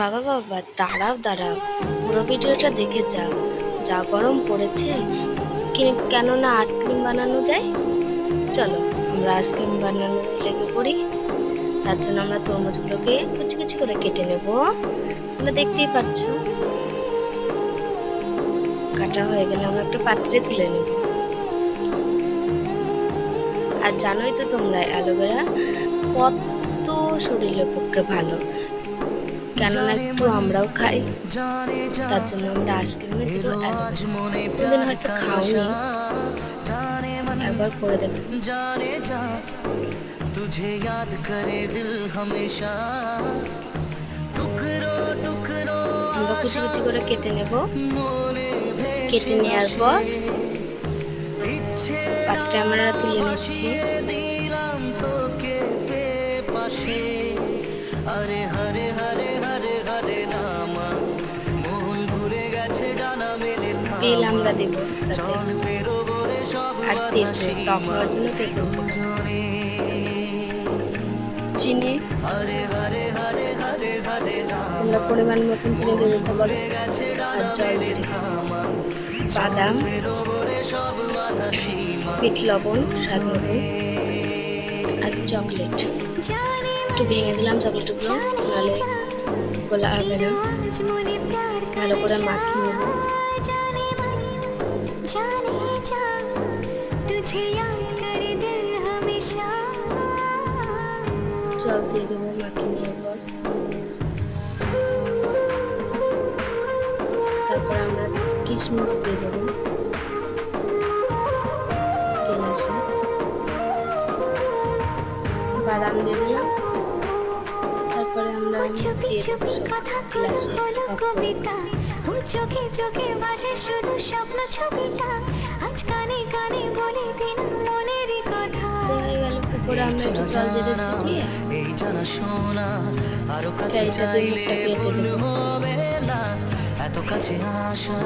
বাবা বাবা, দাঁড়াও দাঁড়াও। পুরো ভিডিওটা দেখে যাও। যা গরম পড়েছে কেননা আইসক্রিম বানানো যায়? চলো, আমরা আইসক্রিম বানানো লেগে পড়ি। তার জন্য আমরা তরমুজগুলোকে কুচি কুচি করে কেটে নেব। তোমরা দেখতেই পাচ্ছ। কাটা হয়ে গেলে আমরা একটা পাত্রে তুলে নেব। আর জানোই তো তোমরা, অ্যালোভেরা কত শরীরের পক্ষে ভালো। কেননা একটু আমরাও খাই তার জন্য আমরা আইসক্রিমে দিব কোনদিন হয়তো খাওনি একবার করে দেখো जाने जा तुझे याद करे दिल हमेशा टुकड़ों टुकड़ों আমরা কুচি কুচি করে কেটে নেব मोने কেটে নেওয়ার পর ইচ্ছে পাত্রে আমরা তুলে নিচ্ছি দিলাম তোকে পে পাশে আরে হরে হরে হরে বেল আমরা দেব, তাতে আর তেঁতুল টক হওয়ার জন্য দেবো। চিনি তোমরা পরিমাণ মতন চিনি দিয়ে দিতে পারো আর জল জিরে বাদাম পিঠ লবণ, স্বাদ মতন আর চকলেট। একটু ভেঙে দিলাম চকলেটগুলো, নাহলে গোলা হবে না। ভালো করে মাখিয়ে নেব। জল দিয়ে দেবো তারপর আমরা কিশমিশ দিয়ে দেবো। বাদাম দিয়ে দিলাম। তারপরে আমরা দিয়ে দেবো সব গিলাসে চোখে চোখে ভাসে শুধু স্বপ্ন ছবিটা। আজ কানে কানে বলে দিন মনেরই কথা। দেওয়া গেল উপরে আমরা একটু জল দিয়ে ছিটিয়ে এই জানা শোনা আরও কাছে এইটা দিয়ে মুখটা চাইলে কেটে হবে না। এত কাছে আসা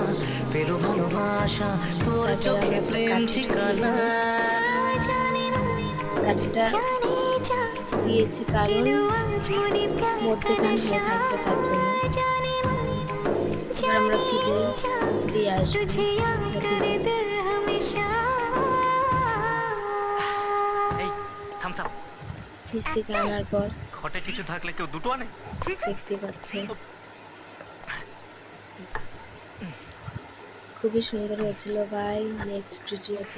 পেল ভালোবাসা তোর চোখে প্রেম ঠিকানা। কাঠিটা দিয়েছি কারণ। মধ্যেখান হয়ে থাকবে তার জন্য এবার আমরা ফ্রিজে দিয়ে আসব। এই থামস আপ ফ্রিজ থেকে আনার পর ঘটে কিছু থাকলে কেউ দুটো আনে? দেখতে পাচ্ছেন খুবই সুন্দর হয়েছিল ভাই। নেক্সট ভিডিওতে